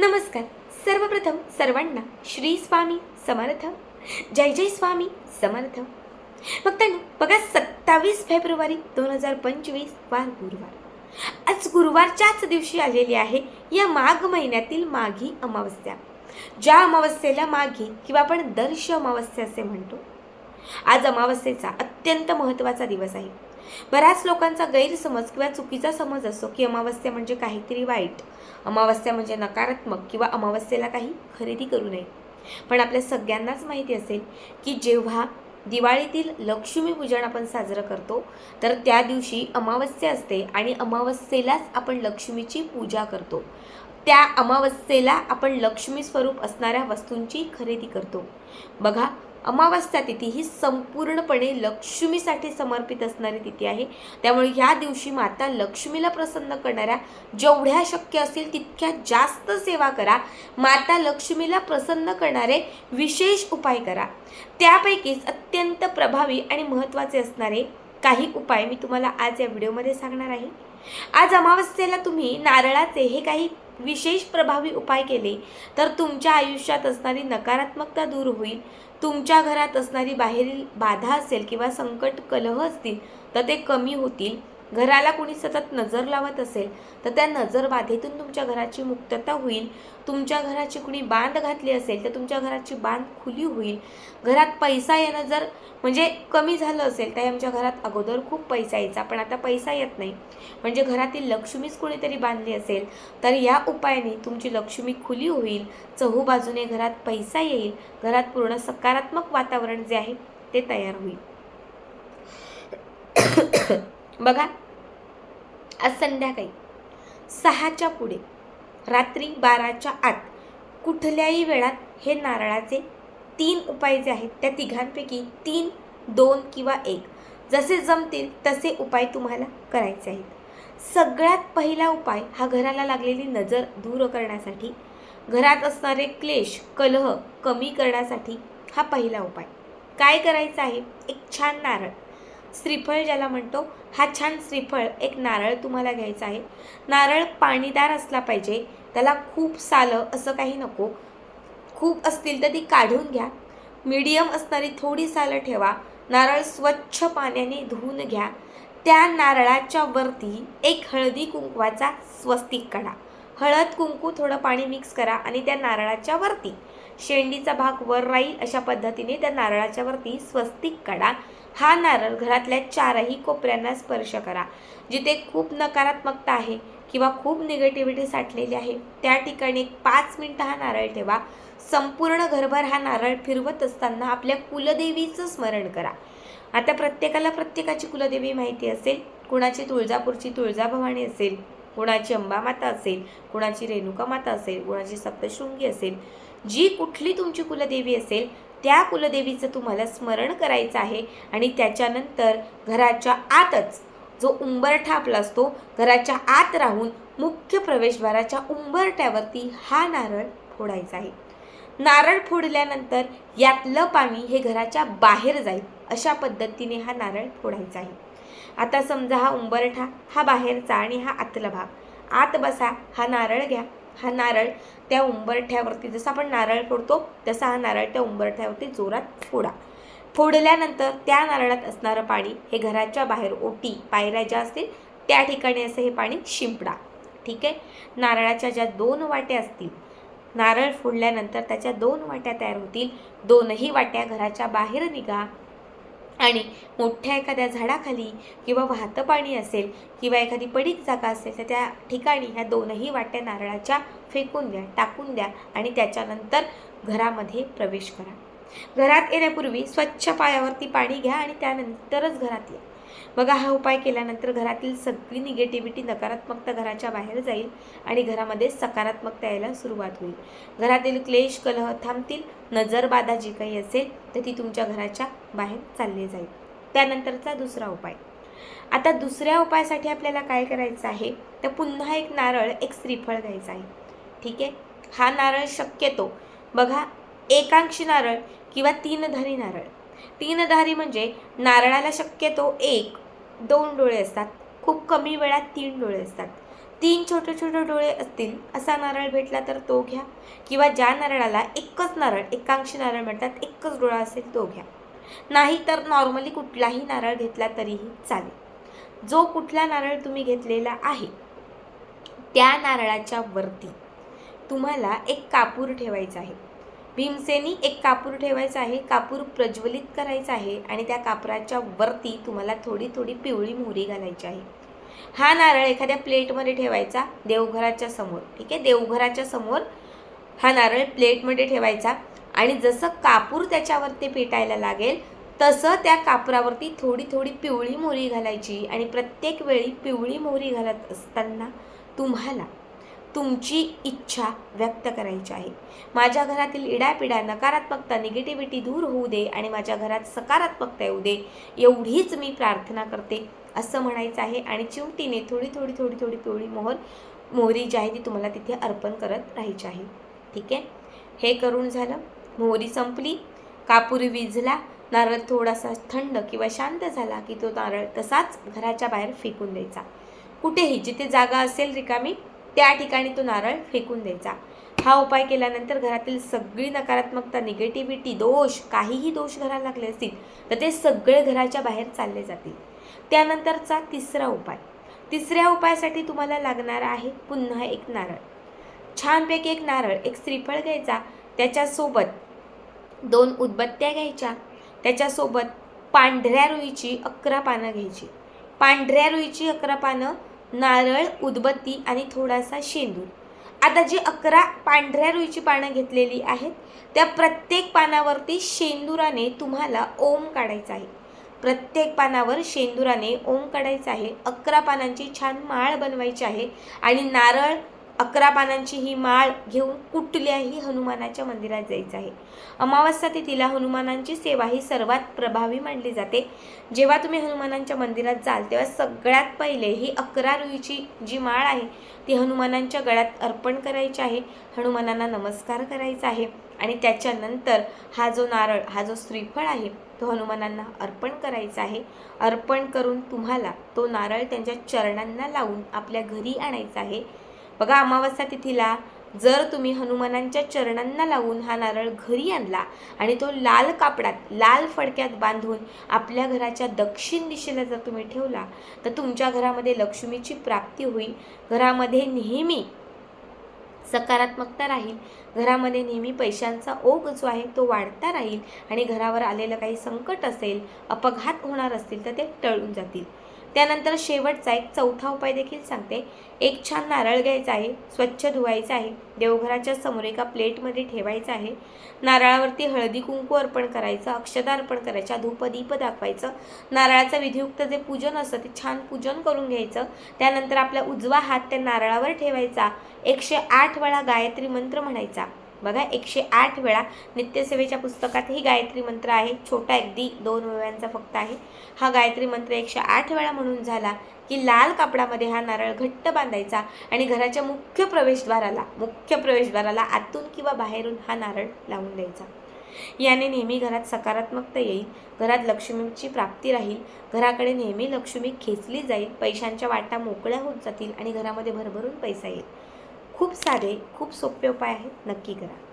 नमस्कार. सर्वप्रथम सर्वांना श्री स्वामी समर्थ. जय जय स्वामी समर्थ. भक्तांनो बघा सत्तावीस फेब्रुवारी दोन हजार पंचवीस वार गुरुवार. आज गुरुवारच्याच दिवशी आलेली आहे या माघ महिन्यातील माघी अमावस्या. ज्या अमावस्येला माघी किंवा आपण दर्श अमावस्या असे म्हणतो. आज अमावस्येचा अत्यंत महत्त्वाचा दिवस आहे. बऱ्याच लोकांचा गैरसमज किंवा चुकीचा समज असतो की अमावस्या म्हणजे काहीतरी वाईट. अमावस्या म्हणजे नकारात्मक किंवा अमावस्येला काही खरेदी करू नये. पण आपल्या सगळ्यांनाच माहिती असेल की जेव्हा दिवाळीतील लक्ष्मीपूजन आपण साजरं करतो तर त्या दिवशी अमावस्या असते आणि अमावस्येलाच आपण लक्ष्मीची पूजा करतो. त्या अमावस्येला आपण लक्ष्मी स्वरूप असणाऱ्या वस्तूंची खरेदी करतो. बघा अमावस्या तिथी ही संपूर्णपणे लक्ष्मीसाठी समर्पित असणारी तिथी आहे. त्यामुळे ह्या दिवशी माता लक्ष्मीला प्रसन्न करणाऱ्या जेवढ्या शक्य असतील तितक्या जास्त सेवा करा. माता लक्ष्मीला प्रसन्न करणारे विशेष उपाय करा. त्यापैकीच अत्यंत प्रभावी आणि महत्त्वाचे असणारे काही उपाय मी तुम्हाला आज या व्हिडिओमध्ये सांगणार आहे. आज अमावस्येला तुम्ही नारळाचे हे काही विशेष प्रभावी उपाय केले तर तुमच्या आयुष्यात असणारी नकारात्मकता दूर होईल. तुमच्या घरात असणारी बाहेरील बाधा असेल किंवा संकट कलह असतील तर ते कमी होतील. घराला कोणी सतत नजर लावत असेल तर त्या नजर बाधेतून तुमच्या घराची मुक्तता होईल. तुमच्या घराची कुणी बांध घातली असेल तर तुमच्या घराची बांध खुली होईल. घरात पैसा येणं जर म्हणजे कमी झालं असेल तर आमच्या घरात अगोदर खूप पैसा यायचा पण आता पैसा येत नाही. म्हणजे घरातील लक्ष्मीच कुणीतरी बांधली असेल तर या उपायाने तुमची लक्ष्मी खुली होईल. चहूबाजूने घरात पैसा येईल. घरात पूर्ण सकारात्मक वातावरण जे आहे ते तयार होईल. बघा. आज संध्याकाळी सहाच्या पुढे रात्री बाराच्या आत कुठल्याही वेळात हे नारळाचे तीन उपाय जे आहेत त्या तिघांपैकी तीन दोन किंवा एक जसे जमतील तसे उपाय तुम्हाला करायचे आहेत. सगळ्यात पहिला उपाय हा घराला लागलेली नजर दूर करण्यासाठी घरात असणारे क्लेश कलह कमी करण्यासाठी हा पहिला उपाय. काय करायचं आहे? एक छान नारळ. श्रीफळ ज्याला म्हणतो हा छान श्रीफळ एक नारळ तुम्हाला घ्यायचा आहे. नारळ पाणीदार असला पाहिजे त्याला खूप सालं असं काही नको. खूप असतील तर ती काढून घ्या. मीडियम असणारी थोडी सालं ठेवा. नारळ स्वच्छ पाण्याने धुवून घ्या. त्या नारळाच्या वरती एक हळदी कुंकवाचा स्वस्तिक काढा. हळद कुंकू थोडं पाणी मिक्स करा आणि त्या नारळाच्या वरती. शेंडीचा भाग वर राहील अशा पद्धतीने त्या नारळाच्या वरती स्वस्तिक काढा. हा नारळ घरातल्या चारही कोपऱ्यांना स्पर्श करा. जिथे खूप नकारात्मकता आहे किंवा खूप निगेटिव्हिटी साठलेली आहे त्या ठिकाणी एक पाच मिनटं हा नारळ ठेवा. संपूर्ण घरभर हा नारळ फिरवत असताना आपल्या कुलदेवीचं स्मरण करा. आता प्रत्येकाला प्रत्येकाची कुलदेवी माहिती असेल. कुणाची तुळजापूरची तुळजाभवानी असेल कुणाची अंबामाता असेल कुणाची रेणुका माता असेल कुणाची सप्तशृंगी असेल. जी कुठली तुमची कुलदेवी असेल त्या कुलदेवीचं तुम्हाला स्मरण करायचं आहे आणि त्याच्यानंतर घराच्या आतच जो उंबरठा आपला असतो घराच्या आत राहून मुख्य प्रवेशद्वाराच्या उंबरठ्यावरती हा नारळ फोडायचा आहे. नारळ फोडल्यानंतर यातलं पाणी हे घराच्या बाहेर जाईल अशा पद्धतीने हा नारळ फोडायचा आहे. आता समजा हा उंबरठा हा बाहेरचा आणि हा आतला भाग. आत बसा हा नारळ घ्या. हा नारळ त्या उंबरठ्यावरती जसं आपण नारळ फोडतो तसा हा नारळ त्या उंबरठ्यावरती जोरात फोडा. फोडल्यानंतर त्या नारळात असणारं पाणी हे घराच्या बाहेर ओटी पायऱ्या ज्या असतील त्या ठिकाणी असं हे पाणी शिंपडा. ठीक आहे? नारळाच्या ज्या दोन वाट्या असतील नारळ फोडल्यानंतर त्याच्या दोन वाट्या तयार होतील. दोनही वाट्या घराच्या बाहेर निघा आणि मोठ्या एखाद्या झाडाखाली किंवा वाहतं पाणी असेल किंवा एखादी पडीक जागा असेल तर त्या ठिकाणी ह्या दोनही वाट्या नारळाच्या फेकून द्या टाकून द्या आणि त्याच्यानंतर घरामध्ये प्रवेश करा. घरात येण्यापूर्वी स्वच्छ पायावरती पाणी घ्या आणि त्यानंतरच घरात या. बघा हा उपाय केल्यानंतर घरातील सगळी निगेटिव्हिटी नकारात्मकता घराच्या बाहेर जाईल आणि घरामध्ये सकारात्मकता यायला सुरुवात होईल. घरातील क्लेश कलह थांबतील. नजरबाधा जी काही असेल तर ती तुमच्या घराच्या बाहेर चालली जाईल. त्यानंतरचा दुसरा उपाय. आता दुसऱ्या उपायासाठी आपल्याला काय करायचं आहे? तर पुन्हा एक नारळ एक श्रीफळ घ्यायचं आहे. ठीक आहे? हा नारळ शक्यतो. बघा एकांक्षी नारळ किंवा तीनधारी नारळ. तीनधारी म्हणजे नारळाला शक्यतो एक दोन डोळे असतात. खूप कमी वेळात तीन डोळे असतात. तीन छोटे छोटे डोळे असतील असा नारळ भेटला तर तो घ्या. किंवा ज्या नारळाला एकच नारळ एकांशी नारळ म्हणतात एकच डोळा असेल तो घ्या. नाही तर नॉर्मली कुठलाही नारळ घेतला तरीही चालेल. जो कुठला नारळ तुम्ही घेतलेला आहे त्या नारळाच्या वरती. तुम्हाला एक कापूर ठेवायचा आहे. भीमसेनी एक कापूर ठेवायचा आहे कापूर प्रज्वलित करायचा आहे आणि त्या कापराच्या वरती तुम्हाला थोडी थोडी पिवळी मोहरी घालायची आहे. हा नारळ एखाद्या प्लेटमध्ये ठेवायचा देवघराच्या समोर ठीक आहे? देवघराच्या समोर हा नारळ प्लेटमध्ये ठेवायचा आणि जसं कापूर त्याच्यावरती पेटायला लागेल तसं त्या कापरावरती थोडी थोडी पिवळी मोहरी घालायची आणि प्रत्येक वेळी पिवळी मोहरी घालत असताना तुम्हाला तुमची इच्छा व्यक्त करायची आहे. माझ्या घरातील इडापिडा नकारात्मकता निगेटिव्हिटी दूर होऊ दे आणि माझ्या घरात सकारात्मकता येऊ दे एवढीच मी प्रार्थना करते असं म्हणायचं आहे. आणि चिमटीने थोडी थोडी थोडी थोडी पिवळी मोहर मोहरी जी आहे ती तुम्हाला तिथे अर्पण करत राहायची आहे. ठीक आहे? हे करून झालं. मोहरी संपली. कापूर विझला नारळ थोडासा थंड किंवा शांत झाला की तो नारळ तसाच घराच्या बाहेर फेकून द्यायचा. कुठेही जिथे जागा असेल रिकामी त्या ठिकाणी तो नारळ फेकून द्यायचा. हा उपाय केल्यानंतर घरातील सगळी नकारात्मकता निगेटिव्हिटी दोष काहीही दोष घराला लागले असतील तर ते सगळे घराच्या बाहेर चालले जातील. त्यानंतरचा तिसरा उपाय. तिसऱ्या उपायासाठी तुम्हाला लागणार आहे पुन्हा एक नारळ. छानपैकी एक नारळ एक श्रीफळ घ्यायचा. त्याच्यासोबत दोन उदबत्त्या घ्यायच्या. त्याच्यासोबत पांढऱ्या रुईची अकरा पानं घ्यायची. पांढऱ्या रुईची अकरा पानं नारळ उदबत्ती आणि थोडासा शेंदूर. आता जी अकरा पांढऱ्या रुईची पानं घेतलेली आहेत त्या प्रत्येक पानावरती शेंदुराने तुम्हाला ओम काढायचा आहे. प्रत्येक पानावर शेंदुराने ओम काढायचा आहे. अकरा पानांची छान माळ बनवायची आहे आणि नारळ अकरा पानांची ही माळ घेऊन कुठल्याही हनुमानाच्या मंदिरात जायचं आहे. अमावस्या तिथीला हनुमानांची सेवा ही सर्वात प्रभावी मानली जाते. जेव्हा तुम्ही हनुमानांच्या मंदिरात जाल तेव्हा सगळ्यात पहिले ही अकरा रुईची जी माळ आहे ती हनुमानांच्या गळ्यात अर्पण करायची आहे. हनुमानांना नमस्कार करायचा आहे आणि त्याच्यानंतर हा जो नारळ हा जो श्रीफळ आहे तो हनुमानांना अर्पण करायचा आहे. अर्पण करून तुम्हाला तो नारळ त्यांच्या चरणांना लावून आपल्या घरी आणायचा आहे. बघा अमावस्या तिथीला. जर तुम्ही हनुमानांच्या चरणांना लावून हा नारळ घरी आणला आणि तो लाल कापडात लाल फडक्यात बांधून आपल्या घराच्या दक्षिण दिशेला जर तुम्ही ठेवला तर तुमच्या घरामध्ये लक्ष्मीची प्राप्ती होईल. घरामध्ये नेहमी सकारात्मकता राहील. घरामध्ये नेहमी पैशांचा ओघ जो आहे तो वाढता राहील आणि घरावर आलेलं काही संकट असेल अपघात होणार असतील तर ते टळून जातील. त्यानंतर शेवटचा एक चौथा उपाय देखील सांगते. एक छान नारळ घ्यायचा आहे स्वच्छ धुवायचा आहे देवघराच्या समोर एका प्लेटमध्ये ठेवायचं आहे. नारळावरती हळदी कुंकू अर्पण करायचं अक्षता अर्पण करायच्या धूप दीप दाखवायचं. नारळाचं विधियुक्त जे पूजन असतं ते छान पूजन करून घ्यायचं. त्यानंतर आपला उजवा हात त्या नारळावर ठेवायचा. एकशे आठ वेळा गायत्री मंत्र म्हणायचा. बघा एकशे आठ वेळा नित्यसेवेच्या पुस्तकात ही गायत्री मंत्र आहे. छोटा अगदी दोन वेळांचा फक्त आहे. हा गायत्री मंत्र एकशे आठ वेळा म्हणून झाला की लाल कापडामध्ये हा नारळ घट्ट बांधायचा आणि घराच्या मुख्य प्रवेशद्वाराला मुख्य प्रवेशद्वाराला आतून किंवा बाहेरून हा नारळ लावून द्यायचा. याने नेहमी घरात सकारात्मकता येईल घरात लक्ष्मीची प्राप्ती राहील घराकडे नेहमी लक्ष्मी खेचली जाईल पैशांच्या वाटा मोकळ्या होत जातील आणि घरामध्ये भरभरून पैसा येईल. खूप साधे खूप सोपे उपाय आहेत. नक्की करा.